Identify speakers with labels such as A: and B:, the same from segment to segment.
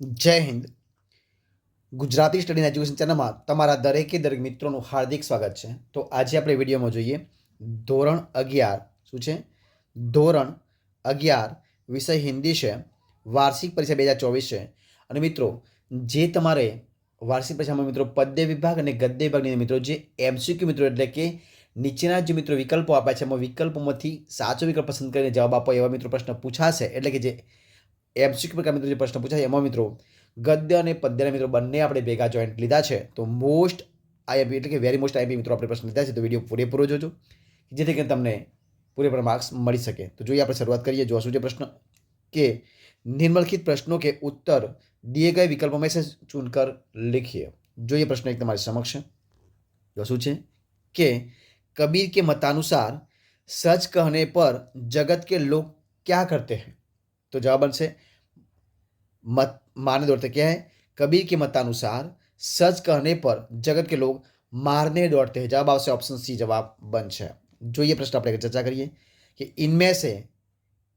A: જય Hind. Gujarati study education ચેનલમાં તમારા દરેકે દરેક મિત્રોનું હાર્દિક સ્વાગત છે. તો આજે આપણે વિડીયોમાં જોઈએ ધોરણ અગિયાર. શું છે? ધોરણ અગિયાર વિષય હિન્દી છે. વાર્ષિક પરીક્ષા બે હજાર ચોવીસ છે. અને મિત્રો, જે તમારે વાર્ષિક પરીક્ષામાં મિત્રો પદ્ય વિભાગ અને ગદ્ય વિભાગની મિત્રો જે એમસીક્યુ મિત્રો એટલે કે નીચેના જે મિત્રો વિકલ્પો આપ્યા છે, એમાં વિકલ્પોમાંથી સાચો વિકલ્પ પસંદ કરીને જવાબ આપો એવા મિત્રો પ્રશ્ન પૂછાશે. એટલે કે જે એમસીક્યુ પ્રકાર મિત્રો જે પ્રશ્ન પૂછાય એમાં મિત્રો ગદ્ય અને પદ્યના મિત્રો બંને આપણે ભેગા જોઈન્ટ લીધા છે તો મોસ્ટ આઈએમપી એટલે કે વેરી મોસ્ટ આઈએમપી મિત્રો આપણે પ્રશ્ન લીધા છે તો વિડીયો પૂરેપૂરો જોજો જેથી કરીને તમને પૂરેપૂરા માર્ક્સ મળી શકે તો જોઈએ આપણે શરૂઆત કરીએ જો શું છે પ્રશ્ન કે निम्नलिखित प्रश्नों के उत्तर दिए गए विकल्पों में से चुनकर लिखिए जो ये प्रश्न एक तुम्हारे समक्ष है जो શું છે કે कबीर के मतानुसार सच कहने पर जगत के लोग क्या करते हैं तो जवाब बनसे मत मानने दौड़ते क्या है? कबीर के मतानुसार, सच कहने पर जगत के लोग मारने दौड़ते हैं। जवाब आपसे ऑप्शन सी जवाब बंश है जो ये प्रश्न आप लेकर चर्चा करिए कि इनमें से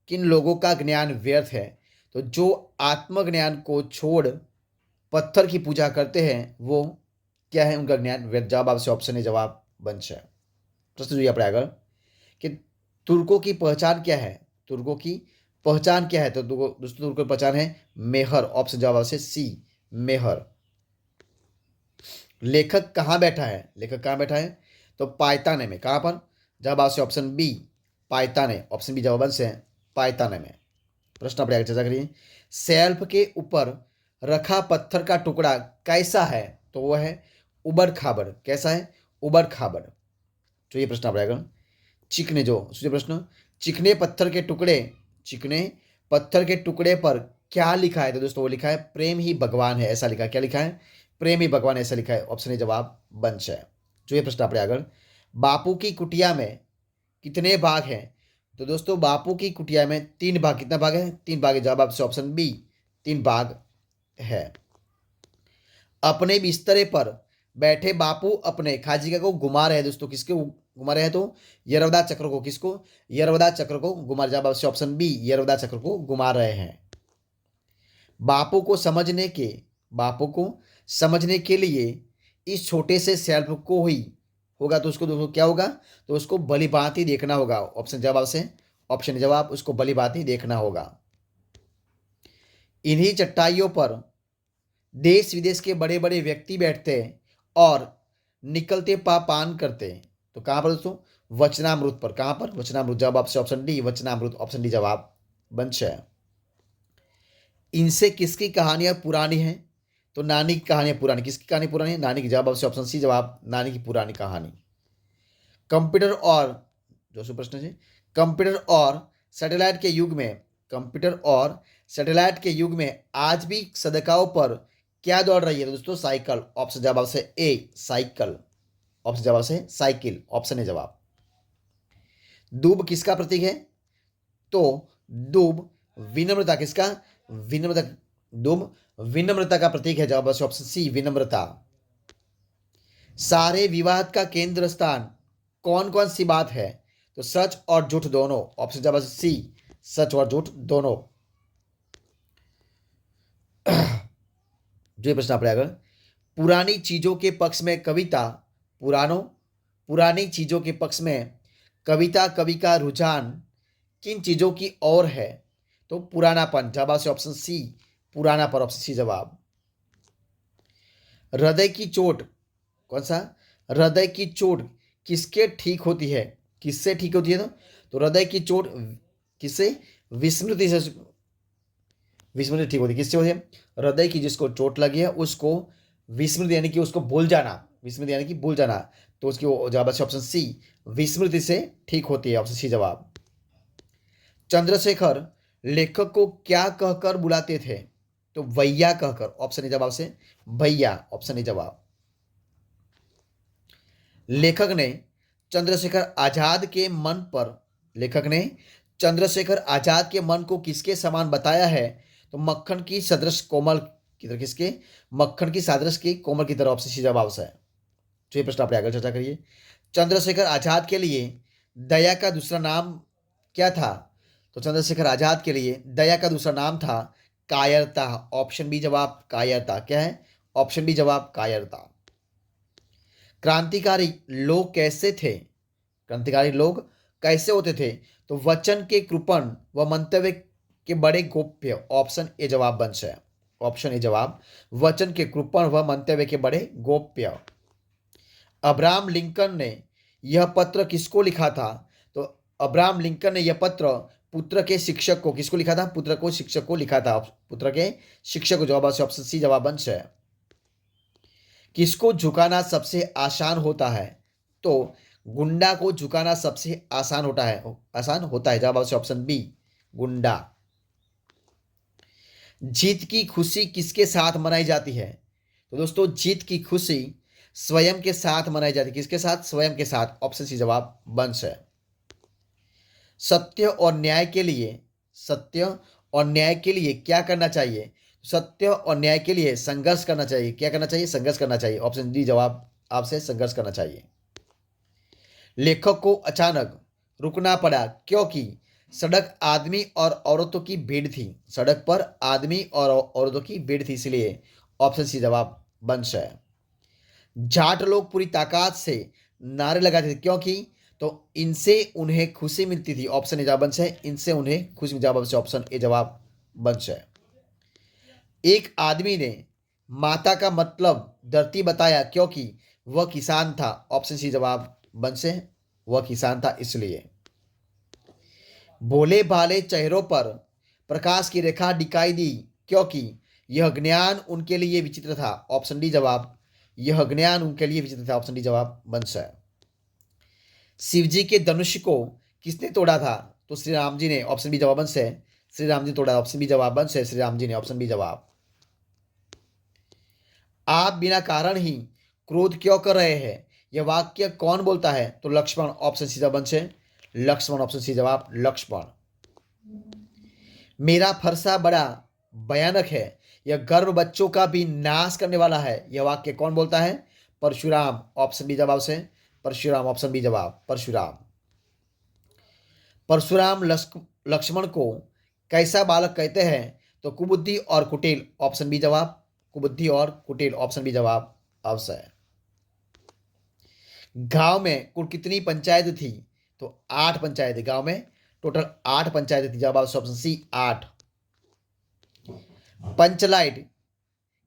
A: किन लोगों का ज्ञान व्यर्थ है? तो जो आत्मज्ञान को छोड़ पत्थर की पूजा करते हैं, वो क्या है? उनका ज्ञान व्यर्थ। जवाब आपसे ऑप्शन है जवाब बंश है प्रश्न जो आप आगर कि तुर्कों की पहचान क्या है? तुर्कों की पहचान क्या है? तो दोस्तों उनको पहचान है। मेहर ऑप्शन जवाब से सी मेहर। लेखक कहाँ बैठा है? लेखक कहाँ बैठा है? तो पायताने में। कहाँ पर? जवाब आपसे ऑप्शन बी पायताने। ऑप्शन बी जवाब से पायताने में। प्रश्न आप चर्चा करिए। सेल्फ के ऊपर रखा पत्थर का टुकड़ा कैसा है? तो वह है उबर खाबड़। कैसा है? उबर खाबड़। तो ये प्रश्न आप चिकने जो, सूर्य प्रश्न। चिकने पत्थर के टुकड़े चिकने पत्थर के टुकड़े पर क्या लिखा है तो दोस्तों, वो लिखा है, प्रेम ही भगवान है ऐसा लिखा है। क्या लिखा है? प्रेम ही भगवान ऐसा लिखा है। ऑप्शन ए जवाब बंश है। जो ये प्रश्न अपने आगे बापू की कुटिया में कितने भाग हैं? तो दोस्तों, बापू की कुटिया में तीन भाग, कितना भाग है? तीन भाग है। जवाब आपसे ऑप्शन बी, तीन भाग है। अपने बिस्तरे पर बैठे बापू अपने खाजिका को घुमा रहे हैं। दोस्तों, किसके घुमा रहे हैं तो यरवदा चक्र को किसको? यरवदा चक्र को घुमा आपसे ऑप्शन बी यरवदा चक्र को घुमा रहे हैं। बापू को समझने के, बापू को समझने के लिए इस छोटे से सेल्फ को ही होगा तो उसको दोस्तों क्या होगा? तो उसको भली भांति देखना होगा। ऑप्शन जवाब से ऑप्शन जवाब, उसको भली भांति देखना होगा। इन्हीं चट्टाइयों पर देश विदेश के बड़े बड़े व्यक्ति बैठते और निकलते पा पान करते हैं। तो कहाँ पर दोस्तों? वचनामृत पर। कहाँ पर? वचनामृत जवाब आपसे ऑप्शन डी वचनामृत ऑप्शन डी जवाब बन છે इनसे किसकी कहानियाँ पुरानी हैं? तो नानी की कहानियाँ पुरानी। किसकी कहानी पुरानी है? नानी की जवाब आपसे ऑप्शन सी जवाब, नानी की पुरानी कहानी। कंप्यूटर और, जो सो प्रश्न है कंप्यूटर और सैटेलाइट के युग में, कंप्यूटर और सैटेलाइट के युग में आज भी सदकाओं पर क्या दौड़ रही है? तो दोस्तों, साइकिल। ऑप्शन जवाब से ए साइकिल। ऑप्शन जवाब से साइकिल ऑप्शन है जवाब। दूब किसका प्रतीक है? तो दूब विनम्रता किसका? विनम्रता, दूब विनम्रता का प्रतीक है जवाब से ऑप्शन सी विनम्रता। सारे विवाद का केंद्र स्थान कौन कौन सी बात है? तो सच और झूठ दोनों ऑप्शन जवाब सी सच और झूठ दोनों। जो प्रश्न आप पुरानी चीज़ों के पक्ष में कविता पुरानों, पुरानी चीज़ों के पक्ष में कविता कवि का रुझान किन चीज़ों की ओर है? तो पुरानापन, जवाब से ऑप्शन सी पुराना पर ऑप्शन सी जवाब। हृदय की चोट, कौन सा? हृदय की चोट किसके ठीक होती है? किससे ठीक होती है तो? तो हृदय की चोट किससे विस्मृति से विस्मृति ठीक होती है, किससे होती है? हृदय की जिसको चोट लगी है, उसको विस्मृति, यानी कि उसको भूल जाना। विस्मृति, यानी कि भूल जाना। तो उसकी जवाब है ऑप्शन सी विस्मृति से ठीक होती है ऑप्शन सी जवाब। चंद्रशेखर लेखक को क्या कहकर बुलाते थे? तो भैया कहकर ऑप्शन ए जवाब से, भैया ऑप्शन ए जवाब। लेखक ने चंद्रशेखर आज़ाद के मन पर, लेखक ने चंद्रशेखर आज़ाद के मन को किसके समान बताया है? तो मक्खन की सदृश कोमल की तरह किसके? मक्खन की सादृश की कोमल की तरह ऑप्शन सी जवाब से। तो ये प्रश्न आप आगे चर्चा करिए। चंद्रशेखर आज़ाद के लिए दया का दूसरा नाम क्या था? तो चंद्रशेखर आज़ाद के लिए दया का दूसरा नाम था कायरता। ऑप्शन बी जवाब कायरता। क्या है? ऑप्शन बी जवाब कायरता। क्रांतिकारी लोग कैसे थे? क्रांतिकारी लोग कैसे होते थे? तो वचन के कृपण व मंतव्य के बड़े गोप्य। ऑप्शन ए जवाब बन है ऑप्शन ए जवाब, वचन के कृपण व मंतव्य के बड़े गोप्य। अब्राहम लिंकन ने यह पत्र किसको लिखा था? तो अब्राहम लिंकन ने यह पत्र पुत्र के शिक्षक को किसको लिखा था? पुत्र को शिक्षक को लिखा था। पुत्र के शिक्षक को जवाब ऑप्शन सी जवाब बन है। किसको झुकाना सबसे आसान होता है? तो गुंडा को झुकाना सबसे आसान होता है। आसान होता है। जवाब ऑप्शन बी गुंडा। जीत की खुशी किसके साथ मनाई जाती है? तो दोस्तों, जीत की खुशी स्वयं के साथ मनाई जाती है। किसके साथ? स्वयं के साथ। ऑप्शन सी जवाब, बंश है। सत्य और न्याय के लिए, सत्य और न्याय के लिए क्या करना चाहिए? सत्य और न्याय के लिए संघर्ष करना चाहिए। क्या करना चाहिए? संघर्ष करना चाहिए। ऑप्शन डी जवाब, आपसे संघर्ष करना चाहिए। लेखक को अचानक रुकना पड़ा क्योंकि सड़क आदमी और औरतों की भीड़ थी। सड़क पर आदमी और औरतों की भीड़ थी, इसलिए ऑप्शन सी जवाब, बंश है। जाट लोग पूरी ताकत से नारे लगाते थे। क्योंकि तो इनसे उन्हें खुशी मिलती थी। ऑप्शन ए जवाब है इनसे उन्हें खुशी जवाब से ऑप्शन ए जवाब बंश है एक आदमी ने माता का मतलब धरती बताया। क्योंकि वह किसान था। ऑप्शन सी जवाब बंश है वह किसान था इसलिए। भोले भाले चेहरों पर प्रकाश की रेखा दिखाई दी। क्योंकि यह ज्ञान उनके लिए विचित्र था। ऑप्शन डी जवाब यह ज्ञान उनके लिए विचित्र था। ऑप्शन डी जवाब बंश है शिव जी के धनुष को किसने तोड़ा था? तो श्री राम जी ने। ऑप्शन बी जवाब बंश है श्री राम जी तोड़ा। ऑप्शन बी जवाब बंश है श्री राम जी ने। ऑप्शन बी जवाब। आप बिना कारण ही क्रोध क्यों कर रहे हैं? यह वाक्य कौन बोलता है? तो लक्ष्मण। ऑप्शन सी जवाब बंश है लक्ष्मण। ऑप्शन सी जवाब लक्ष्मण। मेरा फरसा बड़ा भयानक है। यह गर्भ बच्चों का भी नाश करने वाला है। यह वाक्य कौन बोलता है? परशुराम ऑप्शन बी जवाब से। परशुराम ऑप्शन बी जवाब। परशुराम। परशुराम लक्ष्मण को कैसा बालक कहते हैं? तो कुबुद्धि और कुटिल ऑप्शन बी जवाब। कुबुद्धि और कुटिल ऑप्शन बी जवाब। अवश्य गाँव में कुल कितनी पंचायत थी? तो आठ पंचायत गाँव में। टोटल आठ पंचायत थी। जवाब ऑप्शन सी, आठ। पंचलाइट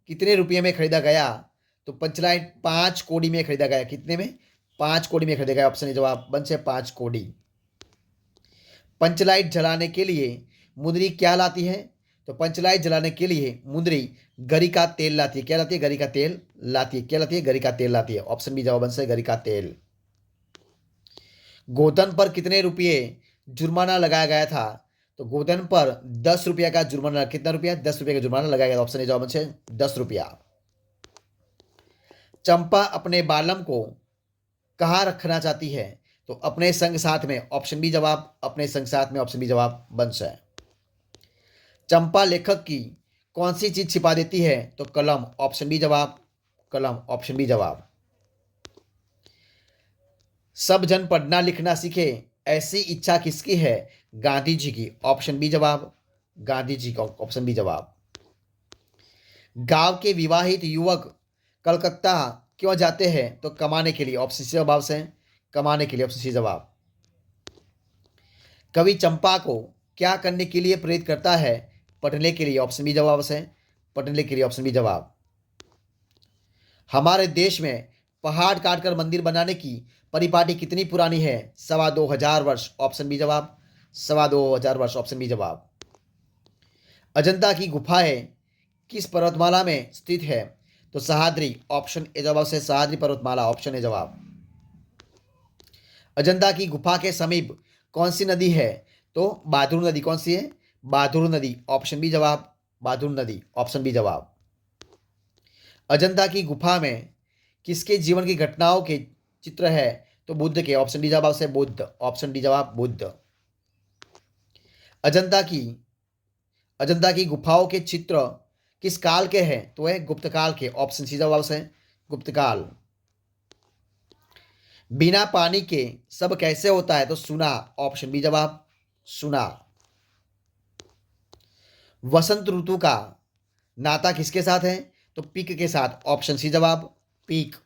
A: कितने रुपये में खरीदा गया? तो पंचलाइट पाँच कोड़ी में खरीदा गया। कितने में? पाँच कोड़ी में खरीदा गया। ऑप्शन जवाब बन से पाँच कोड़ी। पंचलाइट जलाने के लिए मुंदरी क्या लाती है? तो पंचलाइट जलाने के लिए मुंदरी गरी का तेल लाती है। क्या लाती है? गरी का तेल लाती है। क्या लाती है? गरी का तेल लाती है। ऑप्शन बी जवाब से गरी का तेल। गोधन पर कितने रुपये जुर्माना लगाया गया था? तो गोधन पर दस रुपया का जुर्माना कितना रुपया? दस रुपये का जुर्माना लगाया गया। ऑप्शन ए जवाब है दस रुपया। चंपा अपने बालम को कहाँ रखना चाहती है? तो अपने संग साथ में ऑप्शन बी जवाब, अपने संग साथ में ऑप्शन बी जवाब बंश है चंपा लेखक की कौन सी चीज़ छिपा देती है? तो कलम। ऑप्शन बी जवाब, कलम। ऑप्शन बी जवाब। सब जन पढ़ना लिखना सीखे, ऐसी इच्छा किसकी है? गांधी जी की ऑप्शन बी जवाब, गांधी जी का ऑप्शन बी जवाब। गाँव के विवाहित युवक कलकत्ता क्यों जाते हैं? तो कमाने के लिए ऑप्शन सी जवाब से, कमाने के लिए ऑप्शन सी जवाब। कवि चंपा को क्या करने के लिए प्रेरित करता है? पढ़ने के लिए ऑप्शन बी जवाब से, पढ़ने के लिए ऑप्शन बी जवाब। हमारे देश में पहाड़ काटकर मंदिर बनाने की परिपाटी कितनी पुरानी है? सवा दो हज़ार वर्ष ऑप्शन बी जवाब। सवा दो, हज़ार वर्ष ऑप्शन बी जवाब। अजंता की गुफाएँ किस पर्वतमाला में स्थित है? तो सहाद्री ऑप्शन ए जवाब से सहाद्री पर्वतमाला ऑप्शन ए जवाब। अजंता की गुफा के समीप कौन सी नदी है? तो बहादुर नदी कौन सी है? बहादुर नदी ऑप्शन बी जवाब। बहादुर नदी ऑप्शन बी जवाब। अजंता की गुफा में किसके जीवन की घटनाओं के चित्र है? तो बुद्ध के ऑप्शन डी जवाब से बुद्ध ऑप्शन डी जवाब, बुद्ध। अजंता की अजंता की गुफाओं के चित्र किस काल के हैं? तो है गुप्त काल के ऑप्शन सी जवाब से गुप्त काल। बिना पानी के सब कैसे होता है? तो सुना ऑप्शन बी जवाब सुना वसंत ऋतु का नाता किसके साथ है? तो पीक के साथ ऑप्शन सी जवाब, पीक।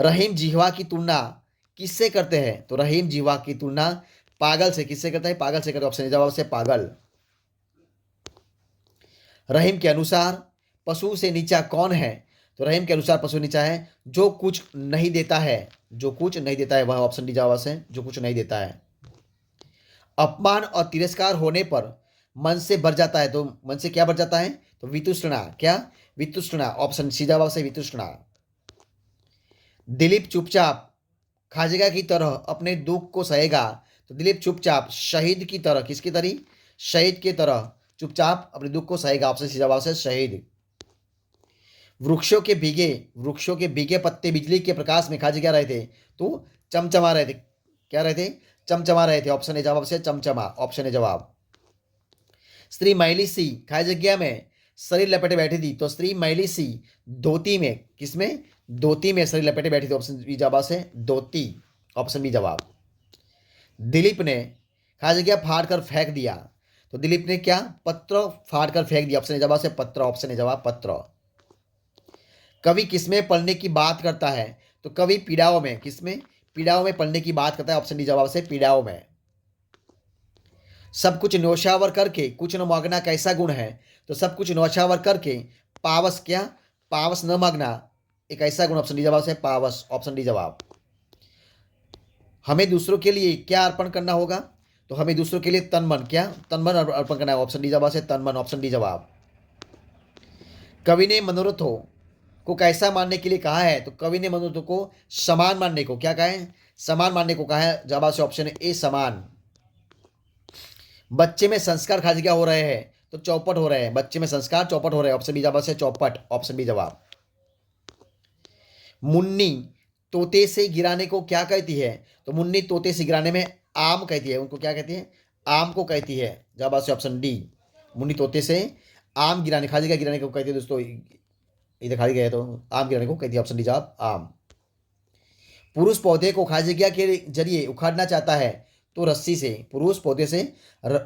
A: रहीम जिहवा की तुलना किससे करते हैं? तो रहीम जिहवा की तुलना पागल से, किससे करता है? पागल से करते ऑप्शन जवाब से पागल। रहीम के अनुसार पशु से नीचा कौन है? तो रहीम के अनुसार पशु नीचा है, जो कुछ नहीं देता है, जो कुछ नहीं देता है, वह ऑप्शन डी जवाब से, जो कुछ नहीं देता है। अपमान और तिरस्कार होने पर मन से भर जाता है तो मन से क्या भर जाता है? तो वितुष्णा। क्या? वितुष्णा। ऑप्शन सी जवाब से वितुष्णा। दिलीप चुपचाप खाजेगा की तरह अपने दुख को सहेगा तो दिलीप, चुपचाप शहीद की तरह, किसकी तरह? शहीद की तरह। चुपचाप अपने दुख को सहेगा ऑप्शन जवाब से शहीद। वृक्षों के भीगे, वृक्षों के भीगे पत्ते बिजली के प्रकाश में खाजे क्या रहे थे? तो चमचमा रहे थे। क्या रहे थे? चमचमा रहे थे। ऑप्शन ए जवाब से चमचमा, ऑप्शन ए जवाब। स्त्री मैली सी खाई जगह में? शरीर लपेटे बैठी थी। तो स्त्री मैली सी, धोती में किसमें धोती में शरीर लपेटे बैठी थी। ऑप्शन बी जवाब से धोती, ऑप्शन बी जवाब। दिलीप ने खाई जगह फाड़ कर फेंक दिया? तो दिलीप ने क्या? पत्र फाड़ कर फेंक दिया। ऑप्शन जवाब से पत्र, ऑप्शन जवाब पत्र। कवि किसमें पढ़ने की बात करता है? तो कवि पीड़ाओं में। किसमें पीड़ाओं में पढ़ने की बात करता है। ऑप्शन डी जवाब से पीड़ाओं में। सब कुछ नौशावर करके, कुछ न मांगना कैसा गुण है? तो सब कुछ नौशावर करके, पावस क्या? पावस न मांगना। एक ऐसा गुण, ऑप्शन डी जवाब से पावस। ऑप्शन डी जवाब। हमें दूसरों के लिए क्या अर्पण करना होगा? तो हमें दूसरों के लिए तन मन क्या? तन मन अर्पण करना है। ऑप्शन डी जवाब से तन मन ऑप्शन डी जवाब। कवि ने मनोरथों को कैसा मानने के लिए कहा है? तो कवि ने मनोरथ को समान मानने को क्या कहा है? समान मानने को कहा है। जवाब से ऑप्शन ए, समान। बच्चे में संस्कार खास क्या हो रहे हैं? तो चौपट हो रहे हैं। बच्चे में संस्कार चौपट हो रहे हैं। ऑप्शन बी जवाब से चौपट, ऑप्शन बी जवाब। मुन्नी तोते से गिराने को क्या कहती है? तो मुन्नी तोते से गिराने में आम कहती है। उनको क्या कहती है? आम को कहती है। जवाब ऑप्शन डी मुन्नी तोते से आम गिराने खाजी का गिराने को कहती है दोस्तों। इधर खाली गया तो आम गिराने को कहती है ऑप्शन डी जवाब आम। पुरुष पौधे को खाद्य क्रिया के ज़रिए उखाड़ना चाहता है तो रस्सी से पुरुष पौधे से र,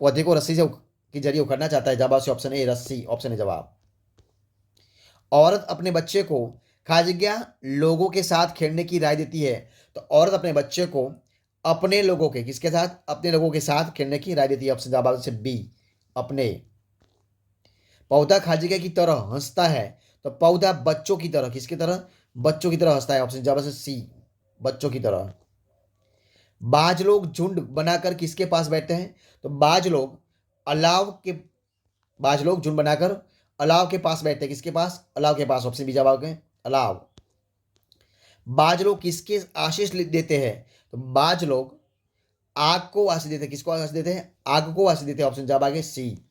A: पौधे को रस्सी से के ज़रिए उखाड़ना चाहता है। जवाब से ऑप्शन ए रस्सी ऑप्शन ए जवाब। औरत अपने बच्चे को खाजग्या लोगों के साथ खेलने की राय देती है। तो औरत अपने बच्चे को अपने लोगों के, किसके साथ? अपने लोगों के साथ खेलने की राय देती है। ऑप्शन जवाब से बी, अपने। पौधा खाजिका की तरह हंसता है तो पौधा बच्चों की तरह, किसकी तरह? बच्चों की तरह हंसता है। ऑप्शन जवाब से सी, बच्चों की तरह। बाज लोग झुंड बनाकर किसके पास बैठते हैं? तो बाज लोग अलाव के, बाज लोग झुंड बनाकर अलाव के पास बैठते हैं। किसके पास? अलाव के पास। ऑप्शन बी जवाब के। अलाव। बाज लोग किसके आशीष देते हैं? तो बाज लोग आग को आशीष देते हैं। किसको आशीष देते हैं? आग को आशीष देते हैं। ऑप्शन जवाब आगे सी।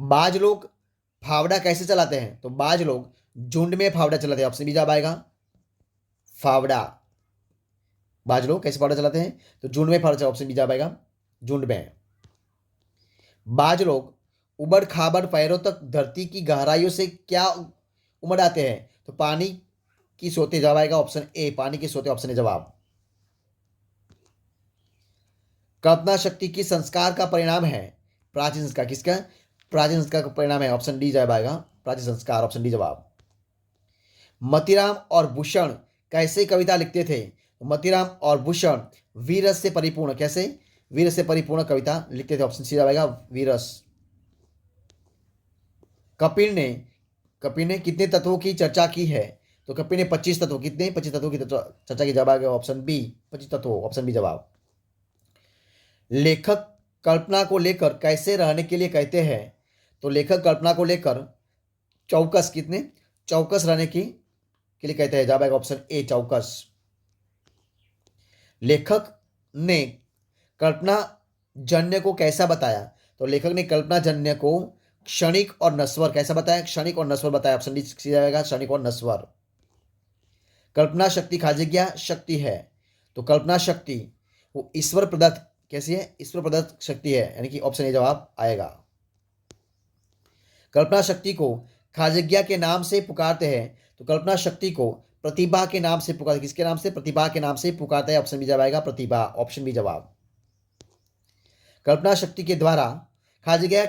A: बाज लोग फावड़ा कैसे चलाते हैं? तो बाज लोग झुंड में फावड़ा चलाते हैं। ऑप्शन बी जवाब आएगा फावड़ा। बाज लोग कैसे फावड़ा चलाते हैं? तो झुंड में फावड़ा ऑप्शन बी जवाब आएगा झुंड में। बाज लोग उबड़ खाबड़ पैरों तक धरती की गहराइयों से क्या उमड़ आते हैं तो पानी की सोते जवाब आएगा ऑप्शन ए पानी के सोते ऑप्शन ए जवाब। कल्पना शक्ति की संस्कार का परिणाम है, प्राचीन संस्कार किसका? प्राचीन संस्कार का परिणाम है ऑप्शन डी जवाब आएगा, प्राचीन संस्कार ऑप्शन डी जवाब। मतीराम और भूषण कैसे कविता लिखते थे? मतीराम और भूषण वीरस से परिपूर्ण, कैसे? वीरस से परिपूर्ण कविता लिखते थे ऑप्शन सी जवाब आएगा, वीरस। कपिल ने कपिल ने कितने तत्वों की चर्चा की है? तो कपिल ने पच्चीस तत्व, कितने पच्चीस तत्वों की चर्चा की? जवाब आ गया ऑप्शन बी, पच्चीस तत्व, ऑप्शन बी जवाब। लेखक कल्पना को लेकर कैसे रहने के लिए कहते हैं? तो लेखक कल्पना को लेकर चौकस कितने? चौकस रहने की के लिए कहते हैं। जवाब आएगा ऑप्शन ए, चौकस। लेखक ने कल्पना जन्य को कैसा बताया? तो लेखक ने कल्पना जन्य को क्षणिक और नस्वर, कैसा बताया क्षणिक और नस्वर बताया ऑप्शन डी जाएगा क्षणिक और नस्वर। कल्पना शक्ति खाजिज्ञा शक्ति है। तो कल्पना शक्ति, वो ईश्वर प्रदत्त, कैसी है? ईश्वर प्रदत्त शक्ति है, यानी कि ऑप्शन ए जवाब आएगा। कल्पना शक्ति को खाजज्ञा के नाम से पुकारते हैं तो कल्पना शक्ति को प्रतिभा के नाम से पुकारते किसके नाम से? प्रतिभा के नाम से पुकारते हैं ऑप्शन बी जवाब आएगा, प्रतिभा ऑप्शन बी जवाब। कल्पना शक्ति के द्वारा जगह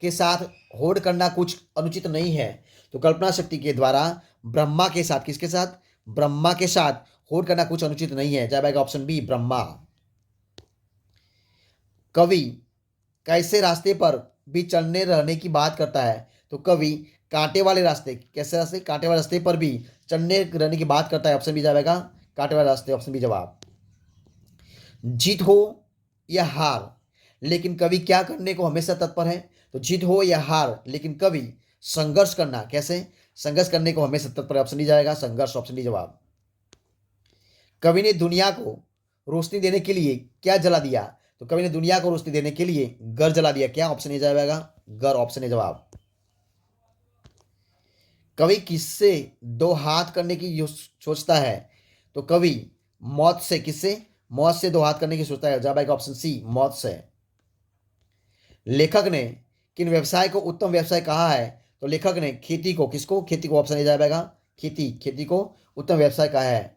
A: के साथ होड़ करना कुछ अनुचित नहीं है। तो कल्पना शक्ति के द्वारा ब्रह्मा के साथ, किसके साथ? ब्रह्मा के साथ होड़ करना कुछ अनुचित नहीं है। जवाब आएगा ऑप्शन बी ब्रह्मा। कवि कैसे रास्ते पर भी चलने रहने की बात करता है? तो कवि कांटे वाले रास्ते, कैसे रास्ते? कांटे वाले रास्ते पर भी चलने रहने की बात करता है। ऑप्शन बी जाएगा कांटे वाले रास्ते ऑप्शन बी जवाब। जीत हो या हार, लेकिन कवि क्या करने को हमेशा तत्पर है? तो जीत हो या हार, लेकिन कभी संघर्ष करना, कैसे? संघर्ष करने को हमेशा तत्पर है ऑप्शन डी जाएगा, संघर्ष ऑप्शन डी जवाब। कवि ने दुनिया को रोशनी देने के लिए क्या जला दिया? तो कवि ने दुनिया को रोशनी देने के लिए घर जला दिया। क्या ऑप्शन ए जाएगा? घर ऑप्शन ए जवाब। कवि किससे दो हाथ करने की सोचता है? तो कवि मौत से किससे? मौत से दो हाथ करने की सोचता है। जवाब ऑप्शन सी, मौत से। लेखक ने किन व्यवसाय को उत्तम व्यवसाय कहा है? तो लेखक ने खेती को, किसको? खेती को ऑप्शन ए जाएगा। खेती खेती को उत्तम व्यवसाय कहा है।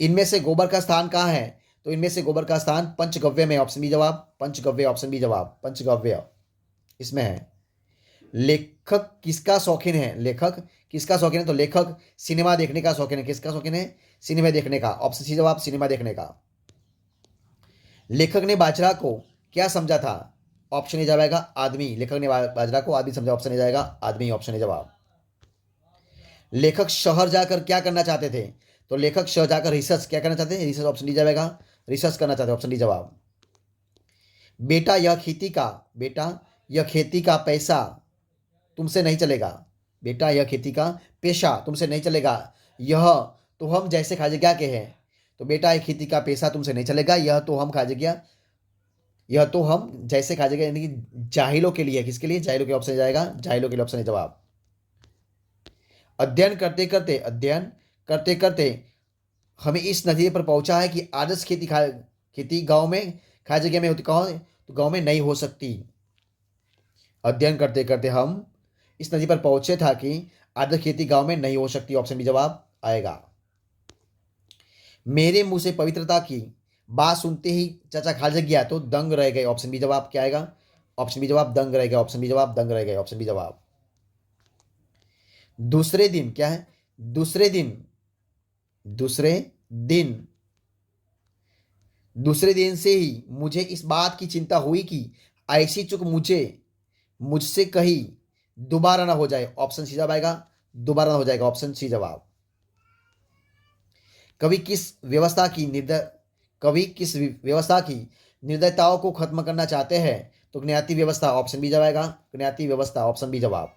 A: इनमें से गोबर का स्थान कहाँ है? तो इनमें से गोबर का स्थान पंचगव्य में ऑप्शन बी जवाब, पंचगव्य ऑप्शन बी जवाब, पंचगव्य। इसमें है। लेखक किसका शौकीन है? लेखक किसका शौकीन है? तो लेखक सिनेमा देखने का शौकीन है। किसका शौकीन है? सिनेमा देखने का। ऑप्शन सी जवाब, सिनेमा देखने का। लेखक ने बाजरा को क्या समझा था? ऑप्शन ए जाएगा आदमी। लेखक ने बाजरा को, आदमी समझा, ऑप्शन ए जाएगा, आदमी, ऑप्शन ए जवाब। लेखक शहर जाकर क्या करना चाहते थे? तो लेखक शहर जाकर रिसर्च क्या करना चाहते हैं रिसर्च ऑप्शन डी जाएगा रिसर्च करना चाहते ऑप्शन डी जवाब। बेटा, यह खेती का, बेटा, यह खेती का पैसा तुमसे नहीं चलेगा। बेटा, यह खेती का पेशा तुमसे नहीं चलेगा। यह तो हम जैसे खाजगिया के हैं। तो बेटा, यह खेती का पैसा तुमसे नहीं चलेगा, यह तो हम खाजगिया यह तो हम जैसे खाजगिया यानी कि जाहिलों के लिए, किसके लिए? जाहिलों के ऑप्शन जाएगा, जाहिलों के लिए ऑप्शन है जवाब। अध्ययन करते करते, अध्ययन करते करते हमें इस नतीजे पर पहुँचा है कि आदर्श खेती खा, खेती गाँव में खाई जगह में होती, कहाँ तो गाँव में नहीं हो सकती। अध्ययन करते करते हम इस नतीजे पर पहुँचे था कि आदर्श खेती गाँव में नहीं हो सकती ऑप्शन भी जवाब आएगा। मेरे मुँह से पवित्रता की बात सुनते ही चाचा खाल गया तो दंग रह गए ऑप्शन बी जवाब क्या आएगा? ऑप्शन बी जवाब दंग रह गया ऑप्शन बी जवाब दंग रह गए ऑप्शन बी जवाब। दूसरे दिन क्या है? दूसरे दिन दूसरे दिन। दूसरे दिन से ही मुझे इस बात की चिंता हुई कि ऐसी चुक मुझे, मुझसे कही, दोबारा ना हो जाए। ऑप्शन सी जवाब आएगा, दोबारा ना हो जाएगा। ऑप्शन सी जवाब। कवि किस व्यवस्था की निर्दय कवि किस व्यवस्था की निर्दयताओं को खत्म करना चाहते हैं तो ज्ञाति व्यवस्था ऑप्शन बी जवाब आएगा ज्ञाति व्यवस्था ऑप्शन बी जवाब।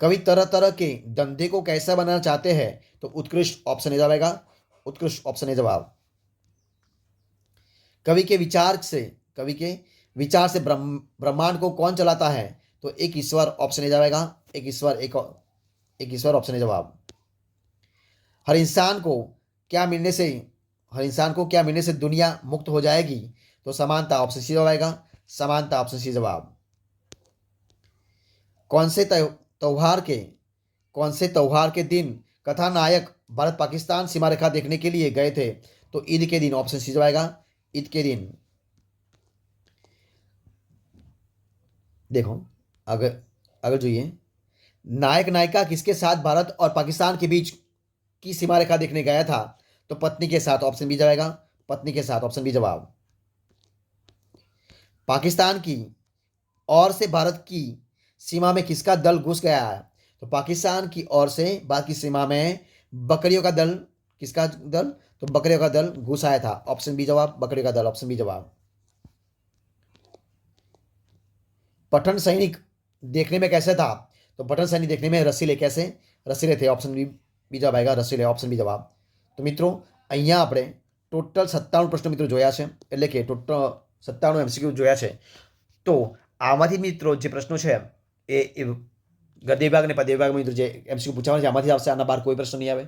A: कवि तरह तरह के धंधे को कैसा बनाना चाहते हैं तो उत्कृष्ट ऑप्शन ए उत्कृष्ट ऑप्शन ए जवाब। कवि के विचार से, कवि के विचार से ब्रह्म, ब्रह्मांड को कौन चलाता है तो एक ईश्वर ऑप्शन ए जाएगा। एक ईश्वर, एक एक ईश्वर ऑप्शन ए जवाब। हर इंसान को क्या मिलने से, हर इंसान को क्या मिलने से दुनिया मुक्त हो जाएगी? तो समानता ऑप्शन सी जवाब आएगा। समानता ऑप्शन सी जवाब। कौन से त्यौहार के, कौन से त्यौहार के दिन कथानायक भारत पाकिस्तान सीमा रेखा देखने के लिए गए थे? तो ईद के दिन ऑप्शन सी जाएगा ईद के दिन। देखो, अगर अगर जो ये, नायक नायिका किसके साथ भारत और पाकिस्तान के बीच की सीमा रेखा देखने गया था? तो पत्नी के साथ ऑप्शन बी जाएगा, पत्नी के साथ ऑप्शन बी जवाब। पाकिस्तान की और से भारत की सीमा में किसका दल घुस गया है? तो पाकिस्तान की ओर से भारत की सीमा में बकरियों का दल, किसका दल? तो बकरियों का दल घुस आया था। ऑप्शन बी जवाब, बकरियों का दल ऑप्शन बी जवाब। पठन सैनिक देखने में कैसे था? तो पठन सैनिक देखने में रसीले कैसे? रसीले थे ऑप्शन बी बी जवाब आएगा रसीले ऑप्शन बी जवाब। તો મિત્રો, અહીંયા આપણે ટોટલ સત્તાણું પ્રશ્નો મિત્રો જોયા છે. એટલે કે ટોટલ સત્તાણું એમસીક્યુ જોયા છે. તો આમાંથી મિત્રો જે પ્રશ્નો છે, એ ગદ્ય વિભાગ અને પદ્ય વિભાગમાં મિત્રો જે એમસીક્યુ પૂછાવાના છે, આમાંથી આવશે. આના બહાર કોઈ પ્રશ્ન નહીં આવે.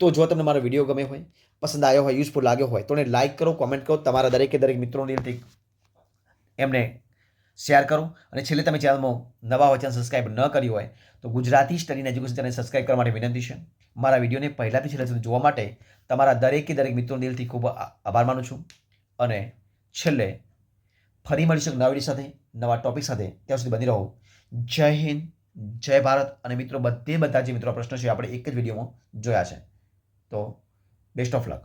A: તો જો તમને મારો વીડિયો ગમે હોય, પસંદ આવ્યો હોય યુઝફુલ લાગ્યો હોય, તો એને લાઇક કરો કોમેન્ટ કરો. તમારા દરેકે દરેક મિત્રોની એમને શેર કરો. અને છેલ્લે તમે ચેનલમાં નવા હોય ચેનલ સબસ્ક્રાઇબ ન કરી હોય, તો Gujarati study education channel subscribe કરવા માટે વિનંતી છે. મારા વિડીયોને પહેલાંથી છેલ્લે સુધી જોવા માટે તમારા દરેકે દરેક મિત્રો દિલથી ખૂબ આભાર માનું છું. અને છેલ્લે ફરી મળીશું નવા વીડિયો સાથે, નવા ટોપિક સાથે. ત્યાં સુધી બની રહો. જય હિન્દ, જય ભારત. અને મિત્રો, બધે બધા જે મિત્રો પ્રશ્નો છે, આપણે એક જ વિડીયોમાં જોયા છે. તો બેસ્ટ ઓફ લક